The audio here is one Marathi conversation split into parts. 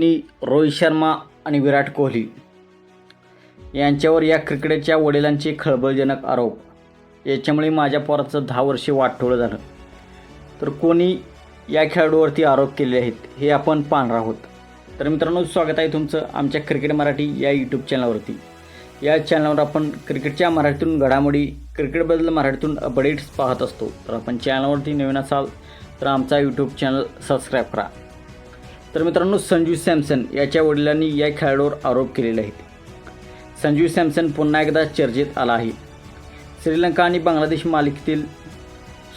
आणि रोहित शर्मा आणि विराट कोहली. यांच्यावर या क्रिकेटच्या वडिलांचे खळबळजनक आरोप. याच्यामुळे माझ्या पोराचं दहा वर्षे वाटोळं झालं. तर कोणी या खेळाडूवरती आरोप केलेले आहेत हे आपण पाहणार आहोत. तर मित्रांनो स्वागत आहे तुमचं आमच्या क्रिकेट मराठी या यूट्यूब चॅनलवरती या चॅनलवर आपण क्रिकेटच्या मराठीतून घडामोडी क्रिकेटबद्दल मराठीतून अपडेट्स पाहत असतो. तर आपण चॅनलवरती नवीन असाल तर आमचा यूट्यूब चॅनल सबस्क्राईब करा. तर मित्रांनो संजू सॅमसन याच्या वडिलांनी या खेळाडूवर आरोप केलेले आहेत. संजू सॅमसन पुन्हा एकदा चर्चेत आला आहे. श्रीलंका आणि बांगलादेश मालिकेतील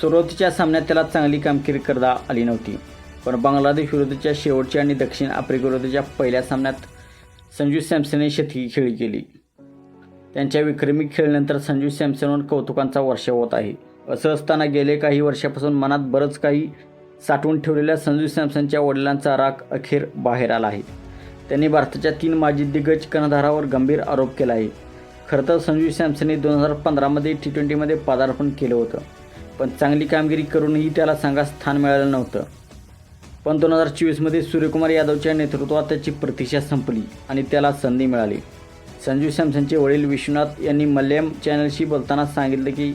सुरुवातीच्या सामन्यात त्याला चांगली कामगिरी करता आली नव्हती. पण बांगलादेश विरुद्धच्या शेवटच्या आणि दक्षिण आफ्रिकेविरुद्धच्या पहिल्या सामन्यात संजू सॅमसनने शतकी खेळी केली. त्यांच्या विक्रमी खेळीनंतर संजू सॅमसनवर कौतुकांचा वर्ष होत आहे. असं असताना गेले काही वर्षापासून मनात बरंच काही साठवून ठेवलेल्या संजू सॅमसनच्या वडिलांचा राग अखेर बाहेर आला आहे. त्यांनी भारताच्या तीन माजी दिग्गज कर्णधारावर गंभीर आरोप केला आहे. खरं तर संजू सॅमसनने दोन हजार पंधरामध्ये टी ट्वेंटीमध्ये पदार्पण केलं होतं. पण चांगली कामगिरी करूनही त्याला संघात स्थान मिळालं नव्हतं. पण दोन हजार चोवीसमध्ये सूर्यकुमार यादवच्या नेतृत्वात त्याची प्रतीक्षा संपली आणि त्याला संधी मिळाली. संजू सॅमसनचे वडील विश्वनाथ यांनी मल्याम चॅनलशी बोलताना सांगितलं की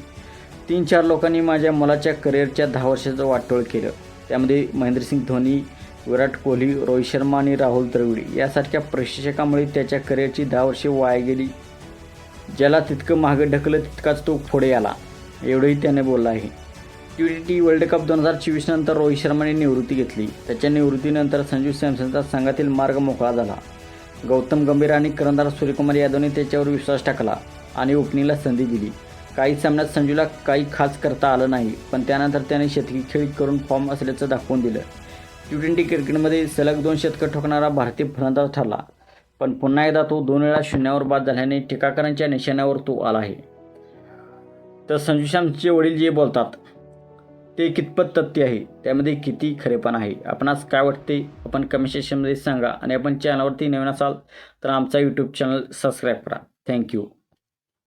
तीन चार लोकांनी माझ्या मुलाच्या करिअरच्या दहा वर्षाचं वाटोळ केलं. त्यामध्ये महेंद्रसिंग धोनी विराट कोहली रोहित शर्मा आणि राहुल द्रविड यासारख्या प्रशिक्षकामुळे त्याच्या करिअरची दहा वर्षे वाया गेली. ज्याला तितकं मागं ढकललं तितकाच तो पुढे आला एवढंही त्याने बोललं आहे. टी टी वर्ल्ड कप दोन हजार चोवीसनंतर रोहित शर्माने निवृत्ती घेतली. त्याच्या निवृत्तीनंतर संजू सॅमसनचा संघातील मार्ग मोकळा झाला. गौतम गंभीर आणि करंदार सूर्यकुमार यादवने त्याच्यावर विश्वास टाकला आणि ओपनिंगला संधी दिली. काही सामन्यात संजूला काही खास करता आलं नाही पण त्यानंतर त्याने शतकी खेळी करून फॉर्म असल्याचं दाखवून दिलं. टी ट्वेंटी क्रिकेटमध्ये सलग दोन शतकं ठोकणारा भारतीय फलंदाज ठरला पण पुन्हा एकदा तो दोन वेळा शून्यावर बाद झाल्याने टीकाकरांच्या निशाण्यावर तो आला आहे. तर संजू श्यामचे वडील जे बोलतात ते कितपत तथ्य आहे? त्यामध्ये किती खरेपण आहे? आपणास काय वाटते? आपण कमेंट सेक्शनमध्ये सांगा आणि आपण चॅनलवरती नवीन असाल तर आमचा यूट्यूब चॅनल सबस्क्राईब करा. Thank you.